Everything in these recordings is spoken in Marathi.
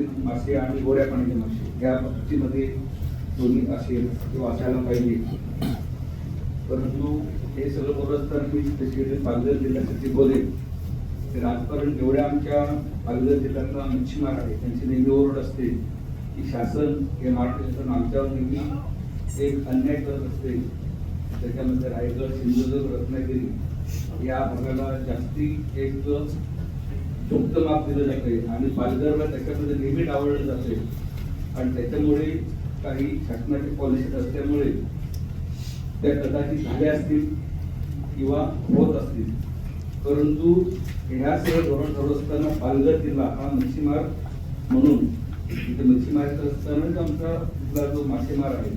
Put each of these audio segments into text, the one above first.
मासे आणि गोड्या पाण्याचे मासे या बाबतीमध्ये दोन्ही असेल ते वाचायला पाहिजे. परंतु हे सगळं बोलत असताना मी स्पेशली पालघर जिल्ह्यासाठी बोलेन. ते राजकारण जेवढ्या आमच्या पालघर जिल्ह्यातला मच्छीमार आहे त्यांची नेहमी ओरड असते की शासन हे महाराष्ट्र शासन आमच्यावर नेहमी एक अन्याय करत असते. त्याच्यामध्ये रायगड सिंधुदुर्ग रत्नागिरी या भागाला जास्ती एक मुक्त माप दिलं जाते आणि पालघरला त्याच्यामध्ये नेहमी डावळलं जाते आणि त्याच्यामुळे काही शासनाची पॉलिसी असल्यामुळे त्या कदाचित झाल्या असतील किंवा होत असतील. परंतु ह्या धोरण ठरवत असताना पालघर जिल्हा हा मच्छीमार म्हणून इथे मच्छीमार असतानाच आमचा इथला जो मासेमार आहे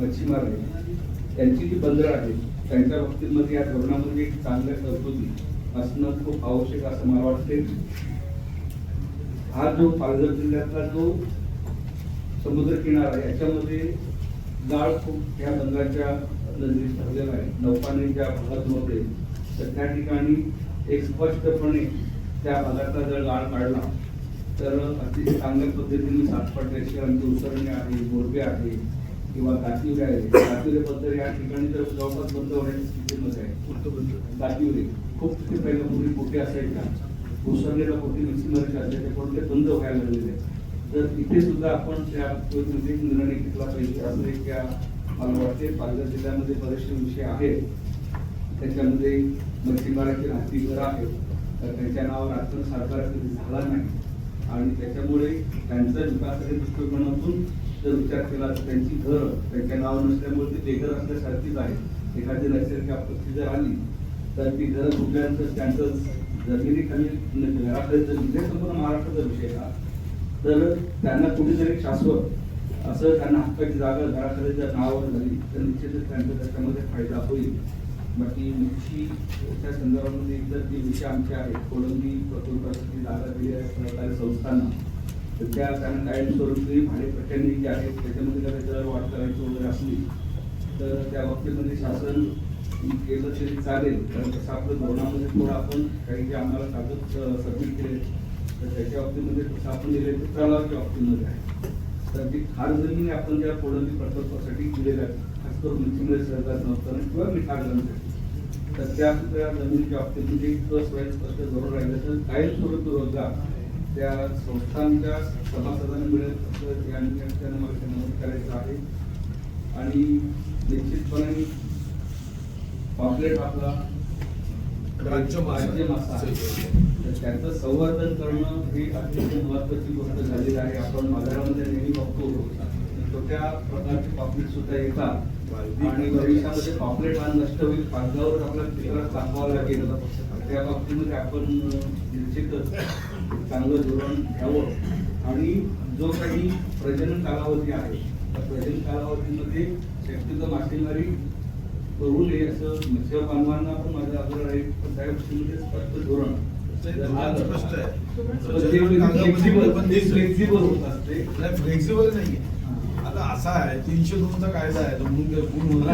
मच्छीमार आहे त्यांची जी बंदरं आहेत त्यांच्या बाबतीमध्ये या धोरणामध्ये एक चांगल्या तरतुदी. असणं खूप आवश्यक असं मला वाटते हा जो पालघर जिल्ह्यातला जो समुद्र किनारा आहे याच्यामध्ये गाळ खूप या बंदराच्या नजरेत ठरलेला आहे. नौकाने ज्या भागात तर त्या ठिकाणी एक स्पष्टपणे त्या भागातला जर गाळ काढला तर अतिशय चांगल्या पद्धतीने सातपाट्याची आणि उसरणे आहे मोरबे आहे किंवा दातिवरे आहे. दातिवरे बद्दल या ठिकाणी तर जवळपास बंद होण्याची स्थितीमध्ये आहे. दातिवरे खूप तिथे पहिल्या पूर्वी कुठे असायच्या उसरलेला कुठे मच्छीमाराचे असायचे पण ते बंद व्हायला लागलेले आहे. तर तिथे सुद्धा आपण त्या बाबतीमध्ये एक निर्णय घेतला पाहिजे. असं एक त्या मला वाटते पालघर जिल्ह्यामध्ये बरेचसे विषय आहेत. त्याच्यामध्ये मच्छीमाराचे राहती घर आहेत तर त्यांच्या नावावर आजपर्यंत सरकार कधी झाला नाही. आणि त्याच्यामुळे त्यांचा विकासाच्या दृष्टिकोनातून जर विचार केला तर त्यांची घरं त्यांच्या नावावर नसल्यामुळे ती बेघर असल्यासारखीच आहे एखादी नैसर्गिक आपत्ती जर आली तर ती घरं फुटल्यानंतर त्यांचं जमिनीखाली म्हणजे घराकडे जर म्हणजे संपूर्ण महाराष्ट्राचा विषय हा. तर त्यांना कुठेतरी शाश्वत असं त्यांना हक्काची जागा घराकडे जर नावावर झाली तर निश्चितच त्यांचा त्याच्यामध्ये फायदा होईल. बाकी मच्छी त्या संदर्भामध्ये इतर जे विषय आमचे आहेत कोळंबी प्रकल्पासाठी जागा दिली आहे सहकारी संस्थांना तर त्या त्यांना कायमस्वरूपी भाडेपट्ट्यांनी जे आहेत. त्याच्यामध्ये जर त्याच्यावर वाढ करायची वगैरे असली तर त्या बाबतीमध्ये शासन केलं तरी चालेल. कारण तसं आपलं धोरणामध्ये थोडं आपण काही जे आम्हाला कागद सबमिट केले तर त्याच्या बाबतीमध्ये तसं आपण दिले तर तलावाच्या बाबतीमध्ये आहे. तर जी खार जमिनी आपण ज्या कोळंबी प्रकल्पासाठी दिलेल्या खास करून मुख्यमंत्री सहकार संस्थांना किंवा मिठागरांसाठी तर त्या सुद्धा जमिनीच्या बाबतीमध्ये एक स्वयं धोरण राहिलं तर कायमस्वरूपी रोजगार त्या संस्थांच्या सभासदांना असं या निमित्तानं मला नमूद करायचं आहे. आणि निश्चितपणे पॉम्पलेट आपला त्याचं संवर्धन करणं ही अतिशय महत्वाची गोष्ट झालेली आहे. आपण बाजारामध्ये नेहमी बघतो. छोट्या प्रकारचे पॉम्पलेट सुद्धा येतात. आणि भविष्यामध्ये पॉम्पलेट हा नष्ट होईल कागदावर आपल्याला चित्रात दाखवावं लागेल. त्या बाबतीमध्ये आपण निश्चितच चांगलं धोरण घ्यावं. आणि जो काही प्रजनन कालावधी आहे त्या प्रजनन कालावधीमध्ये शक्यतो मासेमारी करू नये असं मत्स्य बांधवांना पण माझं आग्रह आहे. पण त्या गोष्टीमध्ये स्पष्ट धोरण फ्लेक्झिबल फ्लेक्झिबल होत असते. फ्लेक्झिबल नाहीये. आता असा आहे तीनशे दोनचा कायदा आहे तो म्हणून काय होणार